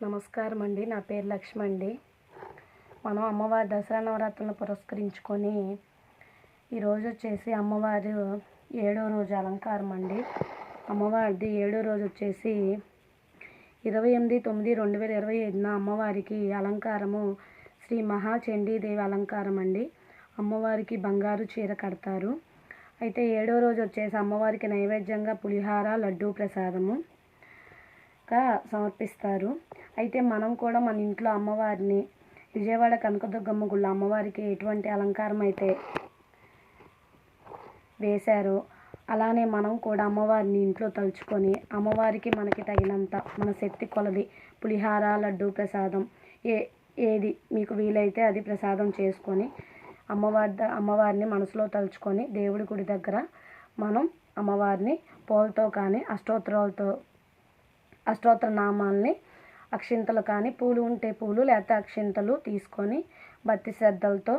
నమస్కారం అండి నా పేరు లక్ష్మి అండి మనం అమ్మవారి దసరా నవరాత్రులను పురస్కరించుకొని ఈరోజు వచ్చేసి అమ్మవారు ఏడో రోజు అలంకారం అండి అమ్మవారిది ఏడో రోజు వచ్చేసి ఇరవై ఎనిమిది తొమ్మిది రెండు వేల ఇరవై ఐదున అమ్మవారికి అలంకారము శ్రీ మహాచండీదేవి అలంకారం అండి అమ్మవారికి బంగారు చీర కడతారు. అయితే ఏడో రోజు వచ్చేసి అమ్మవారికి నైవేద్యంగా పులిహార లడ్డూ ప్రసాదము. సమర్పిస్తారు. అయితే మనం కూడా మన ఇంట్లో అమ్మవారిని విజయవాడ కనకదుర్గమ్మ గుళ్ళ అమ్మవారికి ఎటువంటి అలంకారం అయితే వేశారో అలానే మనం కూడా అమ్మవారిని ఇంట్లో తలుచుకొని అమ్మవారికి మనకి తగినంత మన శక్తి కొలది పులిహార లడ్డు ప్రసాదం ఏ ఏది మీకు వీలైతే అది ప్రసాదం చేసుకొని అమ్మవారి అమ్మవారిని మనసులో తలుచుకొని దేవుడి గుడి దగ్గర మనం అమ్మవారిని పూలతో కానీ అష్టోత్తరాలతో అష్టోత్తర నామాల్ని అక్షింతలు కానీ పూలు ఉంటే పూలు లేకపోతే అక్షింతలు తీసుకొని భక్తి శ్రద్ధలతో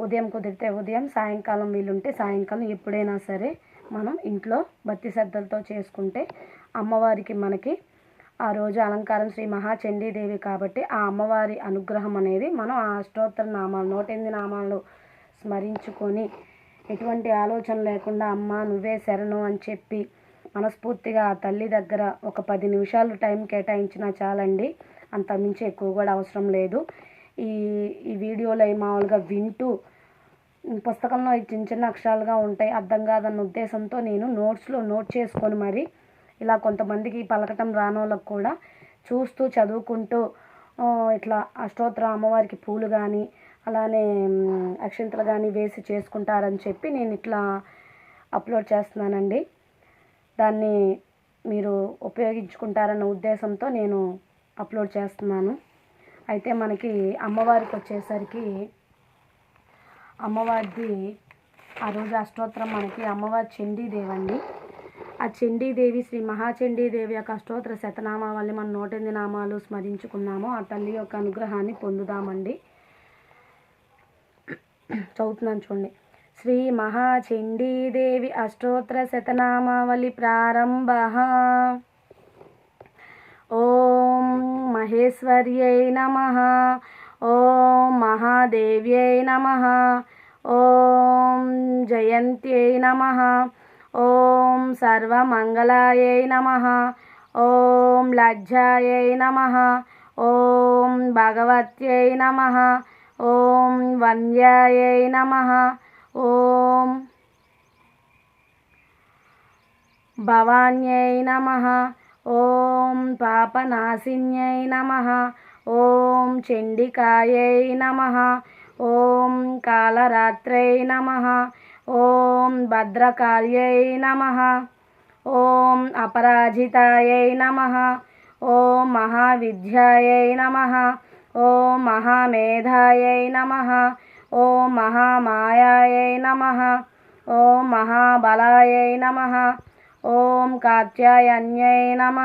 ఉదయం కుదిరితే ఉదయం సాయంకాలం వీలుంటే సాయంకాలం ఎప్పుడైనా సరే మనం ఇంట్లో భక్తి శ్రద్ధలతో చేసుకుంటే అమ్మవారికి మనకి ఆ రోజు అలంకారం శ్రీ మహాచండీదేవి కాబట్టి ఆ అమ్మవారి అనుగ్రహం అనేది మనం ఆ అష్టోత్తర నామాలు నూట ఎనిమిది నామాలు స్మరించుకొని ఎటువంటి ఆలోచన లేకుండా అమ్మ నువ్వే శరణు అని చెప్పి మనస్ఫూర్తిగా ఆ తల్లి దగ్గర ఒక పది నిమిషాలు టైం కేటాయించినా చాలండి. అంత మించి ఎక్కువ కూడా అవసరం లేదు. ఈ ఈ వీడియోలో అవి మామూలుగా వింటూ పుస్తకంలో చిన్న చిన్న అక్షరాలుగా ఉంటాయి. అర్థం కాదన్న ఉద్దేశంతో నేను నోట్స్లో నోట్ చేసుకొని మరి ఇలా కొంతమందికి పలకటం రానోళ్ళకు కూడా చూస్తూ చదువుకుంటూ ఇట్లా అష్టోత్తర అమ్మవారికి పూలు కానీ అలానే మ్, అక్షింతలు కానీ వేసి చేసుకుంటారని చెప్పి నేను ఇట్లా అప్లోడ్ చేస్తున్నానండి. దాన్ని మీరు ఉపయోగించుకుంటారన్న ఉద్దేశంతో నేను అప్లోడ్ చేస్తున్నాను. అయితే మనకి అమ్మవారికి వచ్చేసరికి అమ్మవారిది ఆ రోజు అష్టోత్తరం మనకి అమ్మవారి చండీదేవి అండి. ఆ చండీదేవి శ్రీ మహాచండీదేవి యొక్క అష్టోత్తర శతనామావళి మనం నూటెనిమిది నామాలు స్మరించుకున్నాము. ఆ తల్లి యొక్క అనుగ్రహాన్ని పొందుదామండి. చదువుతున్నాను చూడండి. శ్రీ మహాచండీదేవి అష్టోత్తర శతనామావళి ప్రారంభ. ఓం మహేశ్వర్యై నమ. ఓం మహాదేవ్యై నమ. ఓం జయంత్యై నమ. ఓం సర్వమంగళాయై నమ. ఓం లజ్జాయై నమ. ఓం భగవత్యై నమ. ఓం వంద్యాయై నమ. ఓం భవాన్యై నమ ఓం పాపనాశిన్యై నమ ఓం చండికాయై నమ ఓం కాళరాత్రై నమ ఓం భద్రకాళ్యై నమ ఓం అపరాజితాయై నమ ఓం మహావిద్యాయై నమ ఓం మహామేధాయై నమ ఓం మహామాయాయై నమ ఓం మహాబలాయై నమ ఓం కాత్యాయన్యై నమ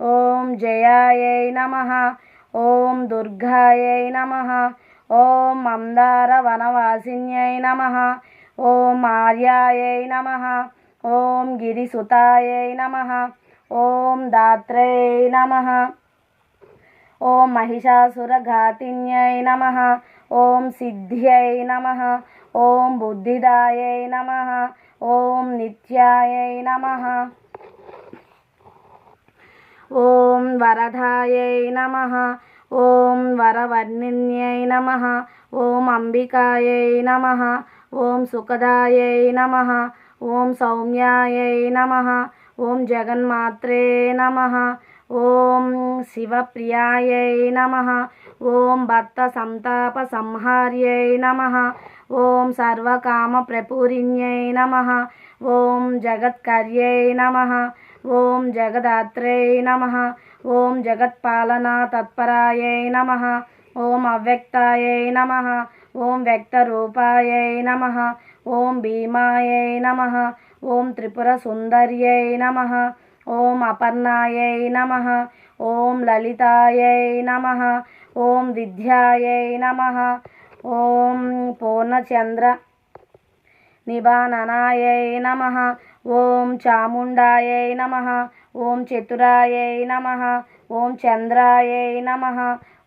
ఓం జయాయై నమ ఓం దుర్గాయై నమ ఓం మందార వనవాసిన్యై నమ ఓం ఆర్యాయై నమ ఓం గిరిసుతాయై నమ ఓం దాత్రై నమ ఓం మహిషాసురఘాతిన్యై నమ ఓం సిద్ధ్యై నమ ఓం బుద్ధిదాయై నమ ఓం నిత్యాయై నమ ఓం వరదాయై నమ ఓం వరవర్ణిన్యై నమ ఓం అంబికాయై నమ ఓం సుఖదాయై నమ ఓం సౌమ్యాయై నమ ఓం జగన్మాత్రే నమ ఓం శివప్రియాయై నమ. ఓం భక్త సంతాప సంహార్యై నమ. ఓం సర్వకామ ప్రపూరిణ్యై నమ. ఓం జగత్కర్యై నమ. ఓం జగదాత్రై నమ. ఓం జగత్పాలనా తత్పరాయై నమ. ఓం అవ్యక్తాయై నమ. ఓం వ్యక్తరూపాయై నమ. ఓం భీమాయై నమ. ఓం త్రిపుర సుందర్యై నమ. ఓం అపర్ణాయై నమ ఓం లలితాయై నమ ఓం విద్యాయై నమ ఓం పూర్ణచంద్ర నిబాననాయై నమ ఓం చాముండాయై నమ ఓం చతురాయై నమ ఓం చంద్రాయై నమ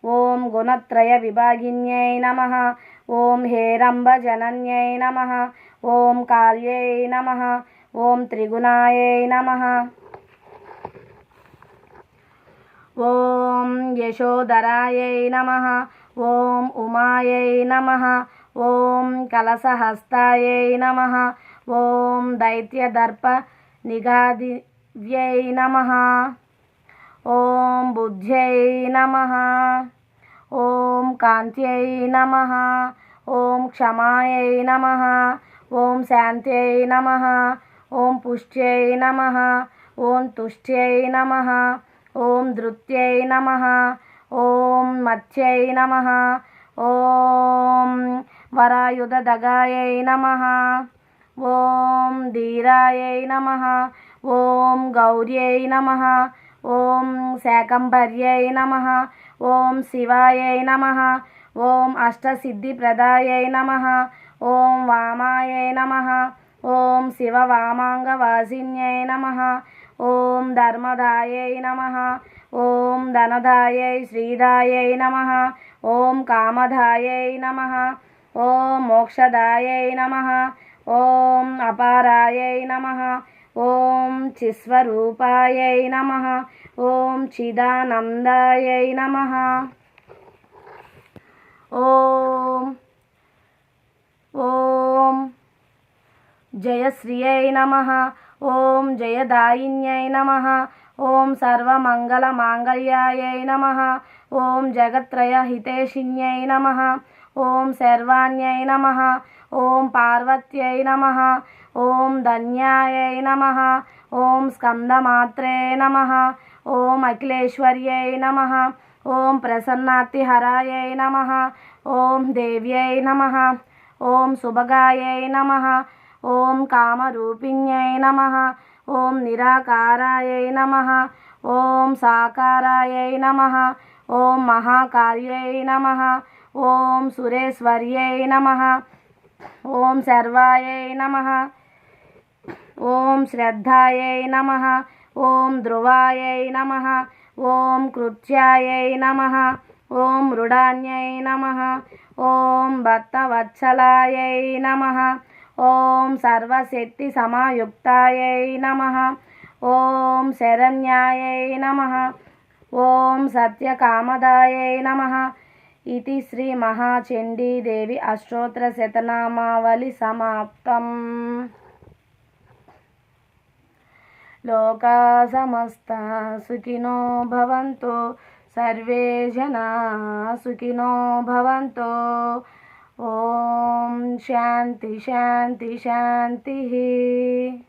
ఓం గుణత్రయ విభాగిన్యై నమ ఓం హేరంబజనన్యై నమ ఓం కాళ్యై నమ ఓం త్రిగుణాయై నమ ఓం యశోధరాయై నమ ఓం ఉమాయై నమ ఓం కలసహస్తాయై నమ ఓం దైత్యదర్ప నిగాదివ్యై నమ ఓం బుద్ధ్యై నమ ఓం కాంత్యై నమ ఓం క్షమాయై నమ ఓం శాంత్యై నమ ఓం పుష్ట్యై నమ ఓం తుష్ట్యై నమ ఓం ధృత్యై నమ. ఓం మత్స్యై నమ. ఓం వరాయుధదగాయై నమ. ఓం ధీరాయై నమ. ఓం గౌర్యై నమ. ఓం శాకంభర్యై నమ. ఓం శివాయై నమ. ఓం అష్టసిద్ధిప్రదాయై నమ. ఓం వామాయై నమ. ఓం శివవామాంగవాసిన్యై నమ. ఓం ధర్మదాయై నమ. ఓం ధనదాయై శ్రీదాయై నమ. ఓం కామదాయై నమ. ఓం మోక్షదాయై నమ. ఓం అపారాయై నమ. ఓం చిస్వరూపాయై నమ. ఓం చిదానందాయై నమ. ఓం. ఓం. జయశ్రియై నమ ఓం జయదాయిన్యై నమ ఓం సర్వమంగళమాంగళ్యాయై నమ ఓం జగత్రయహితేషిణ్యై నమ ఓం శర్వాణ్యై నమ ఓం పార్వత్యై నమ ఓం ధన్యాయై నమ ఓం స్కందమాత్రే నమ ఓం అఖిలేశ్వర్యై నమ ఓం ప్రసన్నార్తిహరాయై నమ ఓం దేవ్యై నమ ఓం శుభగాయై నమ ఓం కామరూపిణ్యై నమ ఓం నిరాకారాయై నమ ఓం సాకారాయై నమ ఓం మహాకార్యై నమ ఓం సురేశ్వర్యై నమ ఓం సర్వాయై నమ ఓం శ్రద్ధాయై నమ ఓం ధ్రువాయై నమ ఓం కృత్యాయై నమ ఓం మృడాన్యై నమ ఓం భక్తవత్సలాయై నమ ఓం సర్వశక్తి సమాయుక్తాయై నమ. ఓం శరణ్యాయై నమ. ఓం సత్యకామదాయై నమ. ఇది శ్రీ మహాచండీదేవి అష్టోత్తర శతనామావళి సమాప్తం. లోకా సమస్త సుఖినో భవంతు. సర్వే జనా సుఖినో భవంతు. शांति शांति शांति शान्तिः